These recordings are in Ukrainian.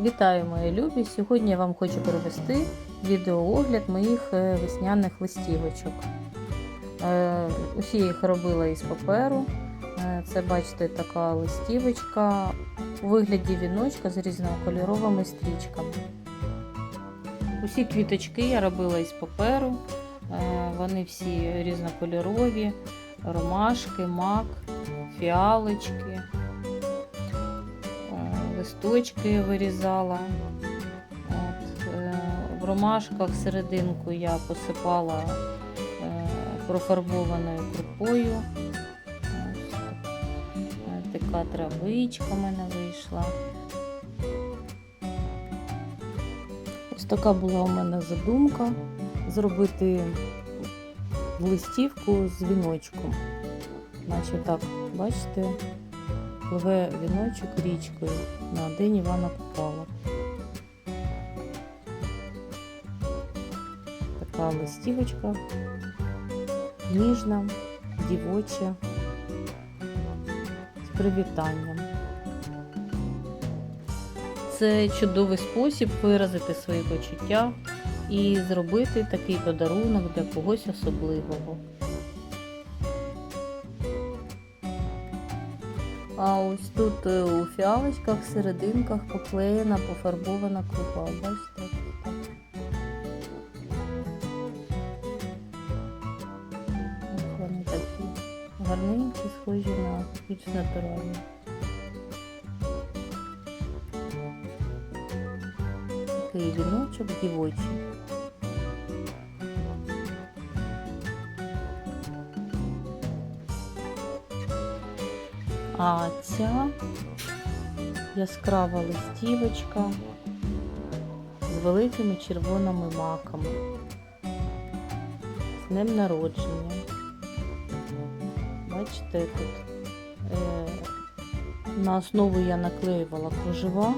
Вітаю, мої любі! Сьогодні я вам хочу провести відеоогляд моїх е, весняних листівочок. Е, Усі їх робила із паперу. Е, Це, бачите, така листівочка у вигляді віночка з різнокольоровими стрічками. Усі квіточки я робила із паперу. Вони всі різнокольорові, ромашки, мак, фіалочки листочки вирізала. От, е, в ромашках серединку я посипала е, профарбованою крупою. Е, така травичка в мене вийшла. Ось така була у мене задумка зробити листівку з віночком. Наче так, бачите, пливе віночок річкою на день Івана Купала. Така листівочка ніжна, дівоча, з привітанням. Це чудовий спосіб виразити свої почуття і зробити такий подарунок для когось особливого. А ось тут е, у фіалочках, серединках поклеєна, пофарбована крупа. Бачите? Вони такі гарненькі, схожі на більш натуральні. Такий віночок дівочий. А ця яскрава листівочка з великими червоними маками. З днем народження. Бачите, тут е, на основу я наклеювала кружева,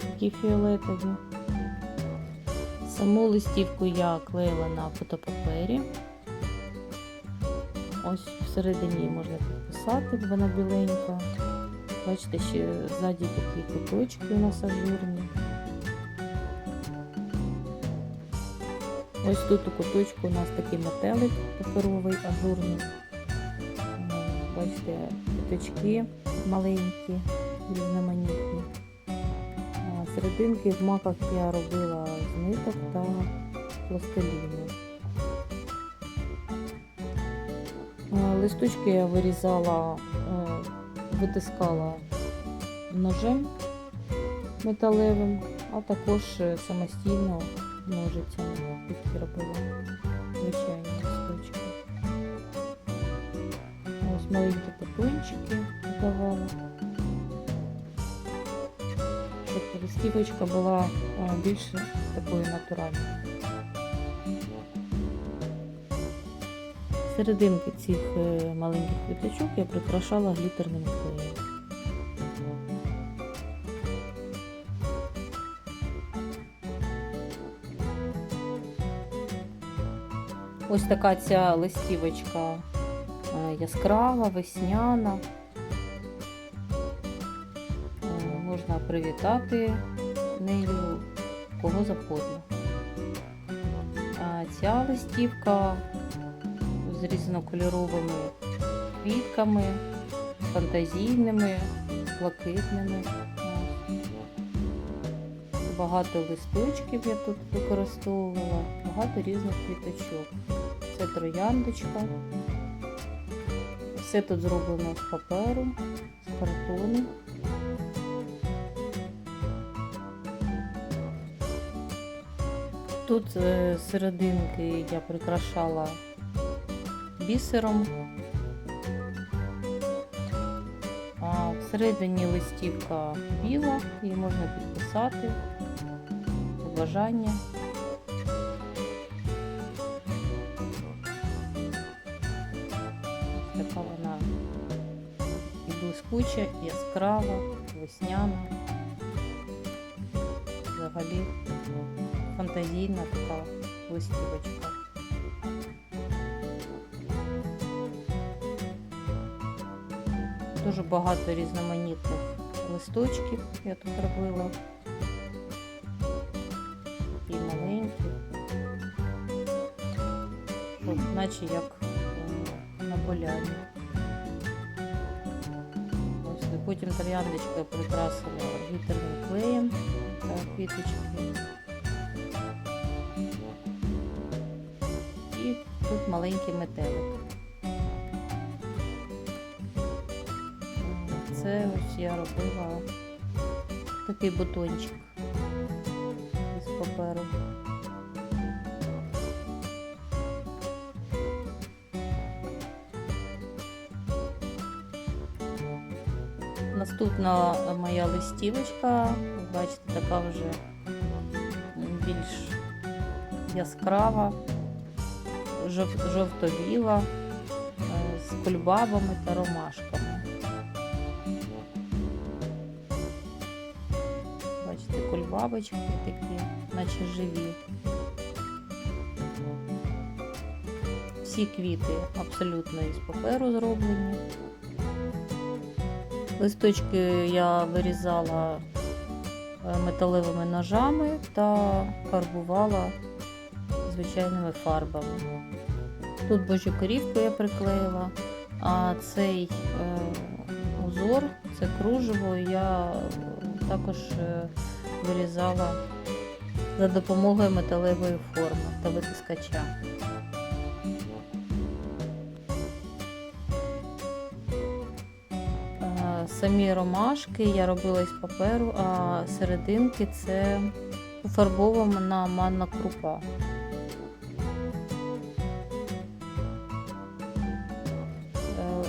такі фіолетові. Саму листівку я клеїла на фотопапері. Ось всередині можна підписати, вона біленька. Бачите, ще ззаді такі куточки у нас ажурні. Ось тут у куточку у нас такий метелик паперовий, ажурний. Бачите, квіточки маленькі, різноманітні. Серединки в маках я робила з ниток та пластиліну. Листочки я вирізала, е, витискала ножем металевим, а також е, самостійно ножицями такі робила звичайні листочки. Ось маленькі бутончики додавала, щоб листівочка була е, більше такою натуральною. Серединки цих е, маленьких квіточок я прикрашала глітерним клеєм. Ось така ця листівочка е, яскрава, весняна. Е, Можна привітати нею кого завгодно. А ця листівка з різнокольоровими квітками, фантазійними, блакитними. Багато листочків я тут використовувала, багато різних квіточок. Це трояндочка. Все тут зроблено з паперу, з картону. Тут е, серединки я прикрашала бісером. А всередині листівка біла, її можна підписати, побажання. Така вона і блискуча, і яскрава, весняна. Взагалі фантазійна така листівочка. Дуже багато різноманітних листочків я тут робила. І маленькі. От, наче як на поляні. Ось, Потім трояндочка прикрасила вітерним клеєм та квіточки. І тут маленький метелик. Це ось я робила такий бутончик із паперу. Наступна моя листівочка, бачите, така вже більш яскрава, жовто-біла, е, з кульбабами та ромашками. Кульбабочки такі, наче живі. Всі квіти абсолютно із паперу зроблені. Листочки я вирізала е, металевими ножами та фарбувала звичайними фарбами. Тут божу корівку я приклеїла, а цей е, узор, це кружево, я також е, вирізала за допомогою металевої форми та витискача. Самі ромашки я робила із паперу, а серединки це пофарбована манна крупа.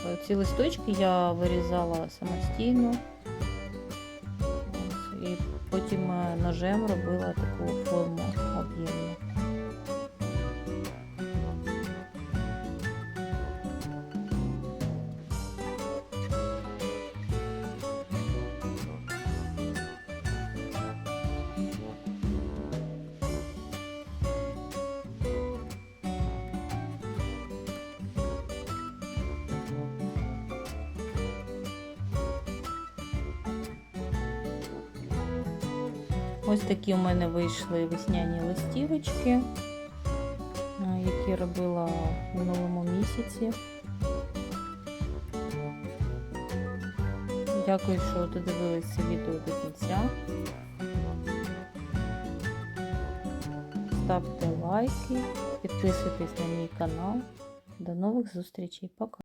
Е, Ці листочки я вирізала самостійно і потім е, ножем робила таку форму об'ємну. Ось такі у мене вийшли весняні листівочки, е, які робила в минулому місяці. Дякую, що додивилися відео до кінця. Ставте лайки, підписуйтесь на мій канал. До нових зустрічей. Пока!